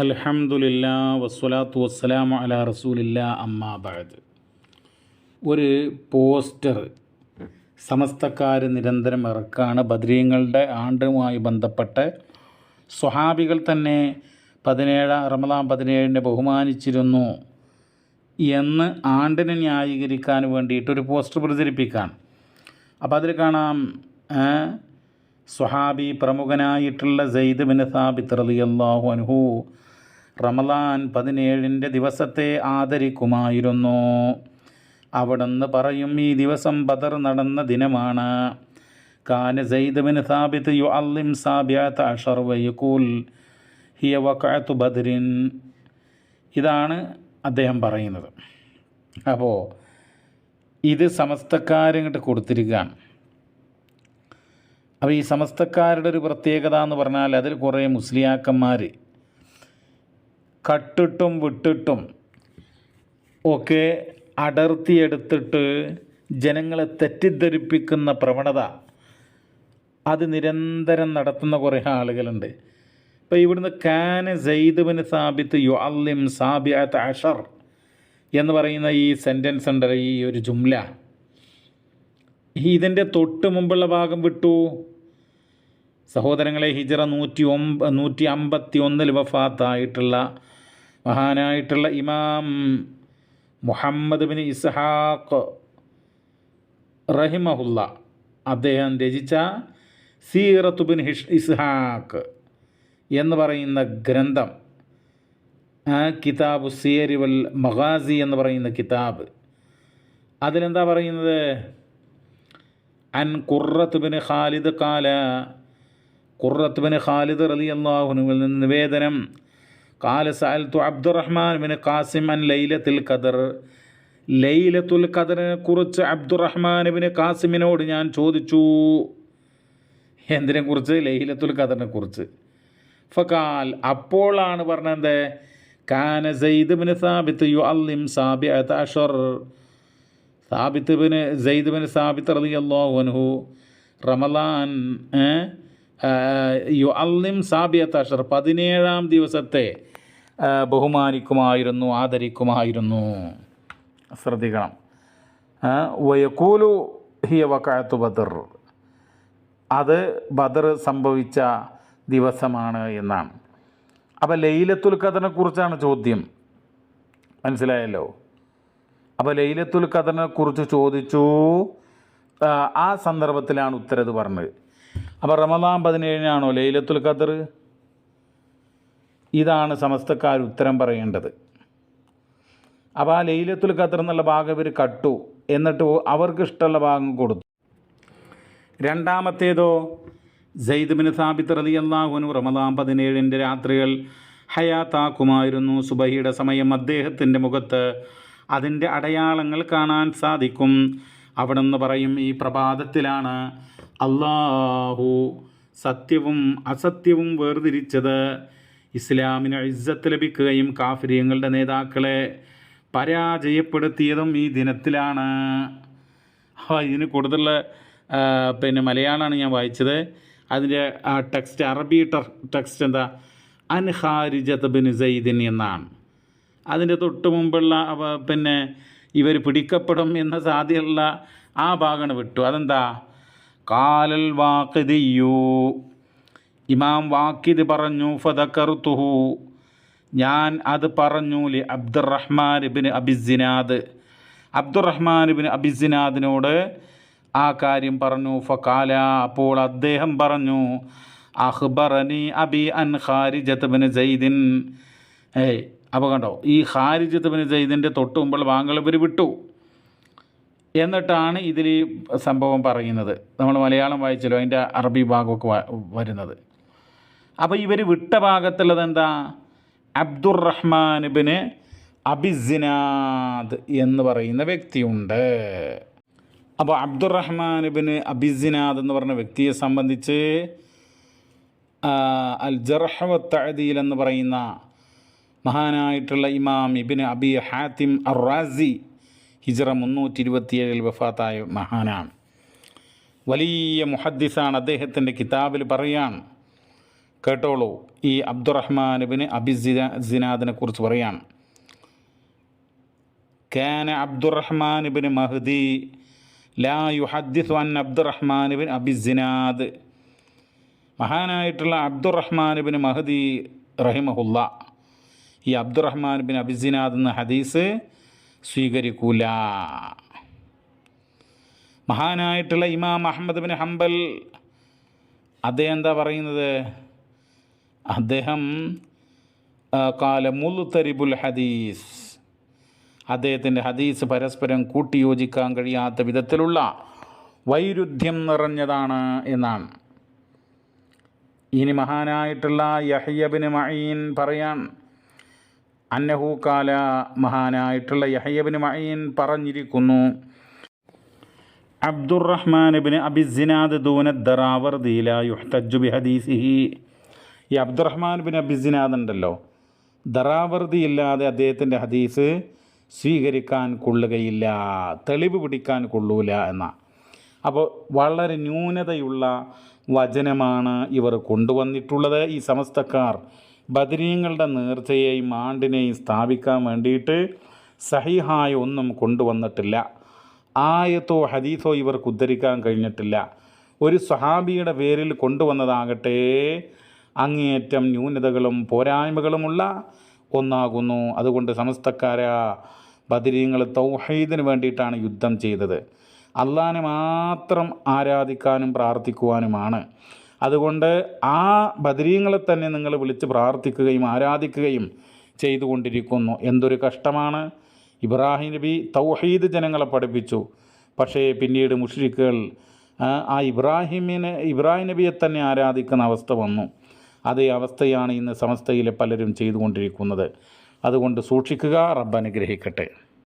അൽഹംദുലില്ലാ വസ്സലാത്തു വസ്സലാമു അല റസൂലില്ല അമ്മാബാദ് ഒരു പോസ്റ്റർ സമസ്തക്കാർ നിരന്തരം ഇറക്കാണ്. ബദ്രീങ്ങളുടെ ആണ്ടുമായി ബന്ധപ്പെട്ട് സ്വഹാബികൾ തന്നെ പതിനേഴ് റമദാൻ പതിനേഴിനെ ബഹുമാനിച്ചിരുന്നു എന്ന് ആണ്ടിനെ ന്യായീകരിക്കാൻ വേണ്ടിയിട്ട് ഒരു പോസ്റ്റർ പ്രചരിപ്പിക്കാൻ. അപ്പോൾ അതിൽ കാണാം സ്വഹാബി പ്രമുഖനായിട്ടുള്ള സെയ്ദ് ബിൻ സാബിത്ത് റളിയല്ലാഹു അൻഹു റമദാൻ പതിനേഴിന്റെ ദിവസത്തെ ആദരിക്കുമായിരുന്നു. അവിടുന്ന് പറയും ഈ ദിവസം ബദർ നടന്ന ദിനമാണ്. കാന സെയ്ദ് ബിൻ സാബിത്ത് യു അല്ലിം സാബിയാത്ത് അഷർ ഹിയ വക്കാത്തു ബദറിൻ ഇതാണ് അദ്ദേഹം പറയുന്നത്. അപ്പോൾ ഇത് സമസ്തക്കാരിങ്ങോട്ട് കൊടുത്തിരിക്കുകയാണ്. അപ്പോൾ ഈ സമസ്തക്കാരുടെ ഒരു പ്രത്യേകത എന്ന് പറഞ്ഞാൽ അതിൽ കുറേ മുസ്ലിയാക്കന്മാർ കട്ടിട്ടും വിട്ടിട്ടും ഒക്കെ അടർത്തിയെടുത്തിട്ട് ജനങ്ങളെ തെറ്റിദ്ധരിപ്പിക്കുന്ന പ്രവണത അത് നിരന്തരം നടത്തുന്ന കുറേ ആളുകളുണ്ട്. ഇപ്പോൾ ഇവിടുന്ന് കാന സെയ്ദുബിന് സാബിത്ത് യു അല്ലിം സാബിയാത്ത് അഷർ എന്ന് പറയുന്ന ഈ സെന്റൻസ് ഉണ്ട് ഈ ഒരു ജുംല. ഇതിന്റെ തൊട്ട് മുമ്പുള്ള ഭാഗം വിട്ടു. സഹോദരങ്ങളെ ഹിജറ നൂറ്റി ഒമ്പ നൂറ്റി അമ്പത്തി ഒന്നിൽ വഫാത്തായിട്ടുള്ള മഹാനായിട്ടുള്ള ഇമാം മുഹമ്മദ് ബിൻ ഇസ്ഹാഖ് റഹിമഹുല്ല. അദ്ദേഹം രചിച്ച സീറത്തു ബിൻ ഹിഷ് ഇസ്ഹാഖ് എന്ന് പറയുന്ന ഗ്രന്ഥം. ആ കിതാബ് സിയരി വൽ മഗാസി എന്ന് പറയുന്ന കിതാബ്. അതിലെന്താ പറയുന്നത്? അൻ കുറത്ത് ബിൻ ഖാലിദ് കാല കുറത്ത് ബിൻ ഖാലിദ് റലി അള്ളാഹുനുവിൽ നിന്ന് നിവേദനം കാല സാൽത്തു അബ്ദുറഹ്മാൻ ബിൻ കാസിം അൻ ലൈലത്തുൽ ഖദർ ലൈലത്തുൽ ഖദറിനെ കുറിച്ച് അബ്ദുറഹ്മാൻ ബിൻ കാസിമിനോട് ഞാൻ ചോദിച്ചു. എന്തിനെക്കുറിച്ച് ലൈലത്തുൽ ഖദറിനെ കുറിച്ച്. ഫക്കാൽ അപ്പോഴാണ് പറഞ്ഞത്. കാന സെയ്ദ് ബിൻ സാബിത്ത് യു അല്ലിം സാബി അഷർ. Thabit bin Zaid bin Thabit റലി അള്ളാഹുൻഹു റമലാൻ യു അല്ലിം സാബിയത്ത് അഷർ പതിനേഴാം ദിവസത്തെ ബഹുമാനിക്കുമായിരുന്നു ആദരിക്കുമായിരുന്നു. ശ്രദ്ധിക്കണം. വയക്കൂലു ഹിയ വക്കാത്തു ബദർ. അത് ബദർ സംഭവിച്ച ദിവസമാണ് എന്നാണ്. അപ്പോൾ ലൈലത്തുൽ ഖദറിനെ കുറിച്ചാണ് ചോദ്യം. മനസ്സിലായല്ലോ? അപ്പോൾ ലൈലത്തുൽ ഖദറിനെ കുറിച്ച് ചോദിച്ചു. ആ സന്ദർഭത്തിലാണ് ഉത്തരത് പറഞ്ഞത്. അപ്പോൾ റമദാൻ പതിനേഴിനാണോ ലൈലത്തുൽ ഖദർ? ഇതാണ് സമസ്തക്കാർ ഉത്തരം പറയേണ്ടത്. അപ്പോൾ ആ ലൈലത്തുൽ ഖദർ എന്നുള്ള ഭാഗം ഇവർ കട്ടു. എന്നിട്ട് അവർക്ക് ഇഷ്ടമുള്ള ഭാഗം കൊടുത്തു. രണ്ടാമത്തേതോ സെയ്ദ് ബിൻ സാബിത്ത് റതി അള്ളാഹുനു റമദാം പതിനേഴിന്റെ രാത്രികൾ ഹയാത്താക്കുമായിരുന്നു സുബഹിയുടെ സമയം. അദ്ദേഹത്തിന്റെ മുഖത്ത് അതിന്റെ അടയാളങ്ങൾ കാണാൻ സാധിക്കും. അവിടെ നിന്ന് പറയും ഈ പ്രഭാതത്തിലാണ് അള്ളാഹു സത്യവും അസത്യവും വേർതിരിച്ചത്. ഇസ്ലാമിന് ഇസ്സത്ത് ലഭിക്കുകയും കാഫര്യങ്ങളുടെ നേതാക്കളെ പരാജയപ്പെടുത്തിയതും ഈ ദിനത്തിലാണ്. ഇതിന് കൂടുതലുള്ള പിന്നെ മലയാളമാണ് ഞാൻ വായിച്ചത്. അതിന്റെ ആ ടെക്സ്റ്റ് അറബി ടെക്സ്റ്റ് എന്താ? അൻഹാരിജത്ത് ബിൻ സൈദിൻ എന്നാണ്. അതിന്റെ തൊട്ട് മുമ്പുള്ള പിന്നെ ഇവർ പിടിക്കപ്പെടും എന്ന സാധ്യതയുള്ള ആ ഭാഗമാണ് വിട്ടു. അതെന്താ? കാലൽ വാക്കിദിയു ഇമാം വാക്കിദ് പറഞ്ഞു ഫതക്കറുത്തുഹു ഞാൻ അത് പറഞ്ഞു ലി അബ്ദുറഹ്മാൻ ബിൻ അബിസിനാദ് അബ്ദുറഹ്മാൻ ബിൻ അബിസിനാദിനോട് ആ കാര്യം പറഞ്ഞു. ഫക്കാല അപ്പോൾ അദ്ദേഹം പറഞ്ഞു അഹ്ബറനി അബി അൻ ഖാരിജത്ത് ബിൻ സൈദിൻ ഏയ് അപ്പോൾ കണ്ടോ ഈ ഖാരിജത്ത് ബിൻ സൈദിന്റെ തൊട്ട് മുമ്പുള്ള വാങ്ങൽ ഇവർ വിട്ടു. എന്നിട്ടാണ് ഇതിൽ സംഭവം പറയുന്നത്. നമ്മൾ മലയാളം വായിച്ചല്ലോ അതിന്റെ അറബി ഭാഗമൊക്കെ വരുന്നത്. അപ്പോൾ ഇവർ വിട്ട ഭാഗത്തുള്ളത് എന്താ അബ്ദുറഹ്മാൻ ബിന് അബിസിനാദ് എന്ന് പറയുന്ന വ്യക്തിയുണ്ട്. അപ്പോൾ അബ്ദുറഹ്മാൻ ബിന് അബിസിനാദ് എന്ന് പറഞ്ഞ വ്യക്തിയെ സംബന്ധിച്ച് അൽ ജർഹവത്തഅദീൽ എന്ന് പറയുന്ന മഹാനായിട്ടുള്ള ഇമാം ഇബിന് അബി ഹാത്തിം അറാസി ഹിജറ മുന്നൂറ്റി ഇരുപത്തിയേഴിൽ വഫാത്തായ മഹാനാണ്. വലിയ മുഹദ്ദിസാണ് അദ്ദേഹത്തിന്റെ കിതാബിൽ പറയാണ് കേട്ടോളൂ. ഈ അബ്ദുറഹ്മാനുബിന് അബിസിന സിനാദിനെ കുറിച്ച് പറയാണ് കാന അബ്ദുറഹ്മാനുബിന് മഹദി ലാ യുഹദ്ദിസ് അൻ അബ്ദുറഹ്മാനുബിൻ അബിസിനാദ് മഹാനായിട്ടുള്ള അബ്ദുറഹ്മാനുബിന് മഹദി റഹിമഹുല്ല ഈ അബ്ദുറഹ്മാനുബിൻ അബിസിനാദ് എന്ന ഹദീസ് സ്വീകരിക്കൂല. മഹാനായിട്ടുള്ള ഇമാം അഹമ്മദ് ബിൻ ഹംബൽ അദ്ദേഹം എന്താ പറയുന്നത്? അദ്ദേഹം കാല മുൽത്തരിബുൽ ഹദീസ്. അദ്ദേഹത്തിന്റെ ഹദീസ് പരസ്പരം കൂട്ടിയോജിക്കാൻ കഴിയാത്ത വിധത്തിലുള്ള വൈരുദ്ധ്യം നിറഞ്ഞതാണ് എന്നാണ്. ഇനി മഹാനായിട്ടുള്ള യഹയ്യബിന് മഴീൻ പറയാൻ അന്നഹൂക്കാല കാല മഹാനായിട്ടുള്ള യഹയ്യബിന് മഴീൻ പറഞ്ഞിരിക്കുന്നു അബ്ദുറഹ്മാൻ ബിൻ അബിസിനാദ് ദൂന ദറാവർദീല യുഹ്തജു ബി ഹദീസിഹി. ഈ അബ്ദുറഹ്മാൻ ബിൻ അബിസിനാദ് ഉണ്ടല്ലോ. ദറാവർദി ഇല്ലാതെ അദ്ദേഹത്തിന്റെ ഹദീസ് സ്വീകരിക്കാൻ കൊള്ളുകയില്ല തെളിവ് പിടിക്കാൻ കൊള്ളൂല എന്ന. അപ്പോൾ വളരെ ന്യൂനതയുള്ള വചനമാണ് ഇവർ കൊണ്ടുവന്നിട്ടുള്ളത്. ഈ സമസ്തക്കാർ ബദരീങ്ങളുടെ നേർച്ചയെയും ആണ്ടിനെയും സ്ഥാപിക്കാൻ വേണ്ടിയിട്ട് സഹിഹായ ഒന്നും കൊണ്ടുവന്നിട്ടില്ല. ആയത്തോ ഹദീസോ ഇവർക്ക് ഉദ്ധരിക്കാൻ കഴിഞ്ഞിട്ടില്ല. ഒരു സ്വഹാബിയുടെ പേരിൽ കൊണ്ടുവന്നതാകട്ടെ അങ്ങേയറ്റം ന്യൂനതകളും പോരായ്മകളുമുള്ള ഒന്നാകുന്നു. അതുകൊണ്ട് സമസ്തക്കാര ബദരീങ്ങൾ തൗഹീദിന് വേണ്ടിയിട്ടാണ് യുദ്ധം ചെയ്തത്. അള്ളാഹിനെ മാത്രം ആരാധിക്കാനും പ്രാർത്ഥിക്കുവാനുമാണ്. അതുകൊണ്ട് ആ ബദരീങ്ങളെ തന്നെ നിങ്ങൾ വിളിച്ച് പ്രാർത്ഥിക്കുകയും ആരാധിക്കുകയും ചെയ്തുകൊണ്ടിരിക്കുന്നു. എന്തൊരു കഷ്ടമാണ്. ഇബ്രാഹിം നബി തൗഹീദ് ജനങ്ങളെ പഠിപ്പിച്ചു. പക്ഷേ പിന്നീട് മുഷ്രിക്കുകൾ ആ, ആ ഇബ്രാഹിമിനെ ഇബ്രാഹിം നബിയെ തന്നെ ആരാധിക്കുന്ന അവസ്ഥ വന്നു. അതേ അവസ്ഥയാണ് ഇന്ന് സമസ്തയിലെ പലരും ചെയ്തുകൊണ്ടിരിക്കുന്നത്. അതുകൊണ്ട് സൂക്ഷിക്കുക റബ്ബ് അനുഗ്രഹിക്കട്ടെ.